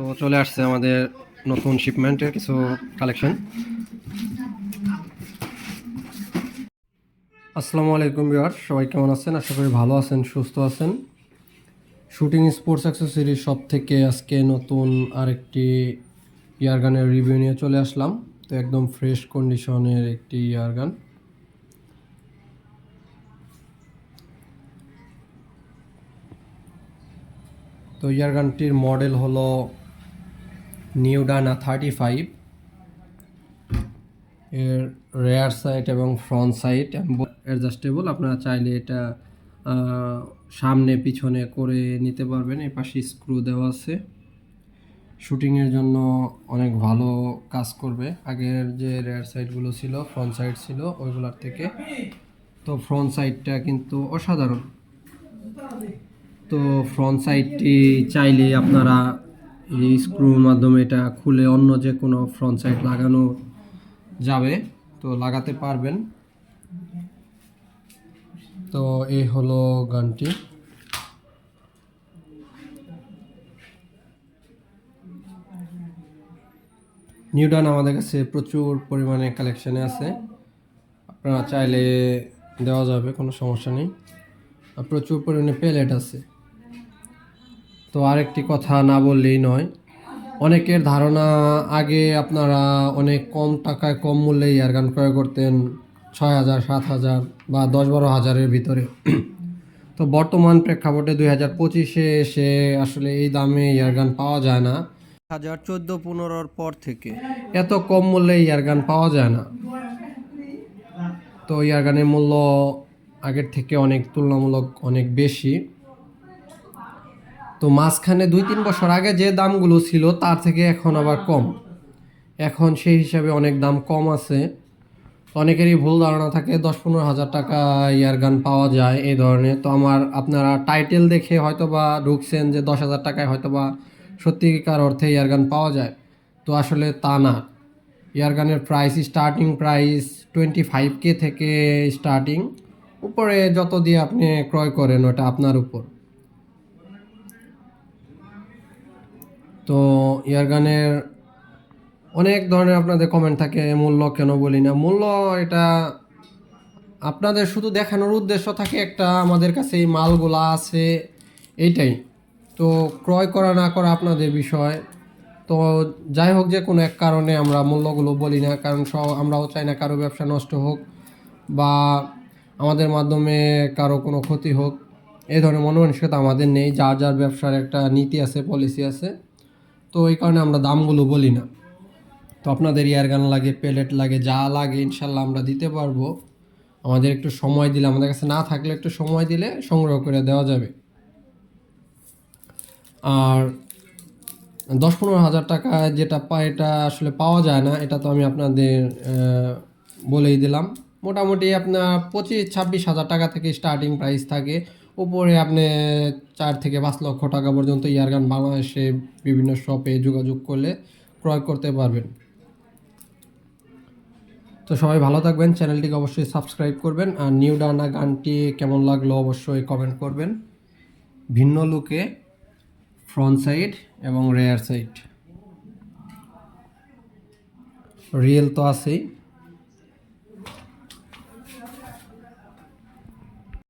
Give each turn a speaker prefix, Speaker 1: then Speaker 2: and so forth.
Speaker 1: তো চলে আসছে আমাদের নতুন শিপমেন্টের কিছু কালেকশন আসসালামু আলাইকুম বিহার সবাই কেমন আছেন? আশা করি ভালো আছেন, সুস্থ আছেন। শুটিং স্পোর্টস অ্যাক্সেসরিজ সব থেকে আজকে নতুন আরেকটি ইয়ারগানের রিভিউ নিয়ে চলে আসলাম। তো একদম ফ্রেশ কন্ডিশনের একটি ইয়ারগান তো ইয়ারগানটির মডেল হলো নিউ ডানা থার্টি ফাইভ, এর রেয়ার সাইড এবং ফ্রন্ট সাইড অ্যাডজাস্টেবল। আপনারা চাইলে এটা সামনে পিছনে করে নিতে পারবেন। এই পাশে স্ক্রু দেওয়া আছে। শুটিংয়ের জন্য অনেক ভালো কাজ করবে। আগের যে রেয়ার সাইডগুলো ছিল, ফ্রন্ট সাইড ছিল, ওইগুলোর থেকে। তো ফ্রন্ট সাইডটা কিন্তু অসাধারণ। তো ফ্রন্ট সাইডটি চাইলে আপনারা এই স্ক্রুর মাধ্যমে এটা খুলে অন্য যে কোনো ফ্রন্ট সাইড লাগানো যাবে। তো লাগাতে পারবেন। তো এই হলো গানটি। নিউডান আমাদের কাছে প্রচুর পরিমাণে কালেকশানে আছে। আপনারা চাইলে দেওয়া যাবে, কোনো সমস্যা নেই। প্রচুর পরিমাণে প্যালেট আছে। তো আরেকটি কথা না বললেই নয়। অনেকের ধারণা, আগে আপনারা অনেক কম টাকায় কম মূল্যে ইয়ারগান ক্রয় করতেন, ছয় হাজার, সাত হাজার বা দশ বারো হাজারের ভিতরে। তো বর্তমান প্রেক্ষাপটে দুই হাজার পঁচিশে এসে আসলে এই দামে ইয়ারগান পাওয়া যায় না। হাজার চোদ্দ পনেরোর পর থেকে এত কম মূল্যে ইয়ারগান পাওয়া যায় না। তো ইয়ারগানের মূল্য আগের থেকে অনেক তুলনামূলক অনেক বেশি। তো মাঝখানে দুই তিন বছর আগে যে দামগুলো ছিল, তার থেকে এখন আবার কম। এখন সেই হিসাবে অনেক দাম কম আছে। অনেকেরই ভুল ধারণা থাকে, দশ পনেরো হাজার টাকা ইয়ারগান পাওয়া যায় এই ধরনের। তো আমার, আপনারা টাইটেল দেখে হয়তো বা ঢুকছেন যে দশ হাজার টাকায় হয়তো বা সত্যিকার অর্থে ইয়ারগান পাওয়া যায়। তো আসলে তা না। ইয়ারগানের price starting price twenty five K থেকে স্টার্টিং উপরে যত দিয়ে আপনি ক্রয় করেন ওটা আপনার উপর। তো ইয়ারগানের অনেক ধরনের আপনাদের কমেন্ট থাকে, মূল্য কেন বলি না। মূল্য এটা আপনাদের শুধু দেখানোর উদ্দেশ্য থাকে একটা, আমাদের কাছে এই মালগুলা আছে, এইটাই। তো ক্রয় করা না করা আপনাদের বিষয়। তো যাই হোক, যে কোনো এক কারণে আমরা মূল্যগুলো বলি না, কারণ সব আমরাও চাই না কারও ব্যবসা নষ্ট হোক বা আমাদের মাধ্যমে কারও কোনো ক্ষতি হোক। এই ধরনের মনোমানসিকতা আমাদের নেই, যার যার ব্যবসার একটা নীতি আছে পলিসি আছে। তো এই কারণে আমরা দামগুলো বলি না। তো আপনাদের ইয়ারগান লাগে, প্যালেট লাগে, যা লাগে ইনশাল্লাহ আমরা দিতে পারব। আমাদের একটু সময় দিলে, আমাদের কাছে না থাকলে একটু সময় দিলে সংগ্রহ করে দেওয়া যাবে। আর দশ পনেরো হাজার টাকা যেটা পায়, এটা আসলে পাওয়া যায় না। এটা তো আমি আপনাদের বলেই দিলাম। মোটামুটি আপনার পঁচিশ, ছাব্বিশ হাজার টাকা থেকে স্টার্টিং প্রাইস থাকে। উপরে আপনি চার থেকে পাঁচ লক্ষ টাকা পর্যন্ত ইয়ারগান বাংলাদেশে বিভিন্ন শপে যোগাযোগ করলে ক্রয় করতে পারবেন। তো সবাই ভালো থাকবেন, চ্যানেলটিকে অবশ্যই সাবস্ক্রাইব করবেন আর নিউ ডানা গানটি কেমন লাগল অবশ্যই কমেন্ট করবেন। ভিন্ন লুকে ফ্রন্ট সাইড এবং রেয়ার সাইড। রিয়েল তো আছেই।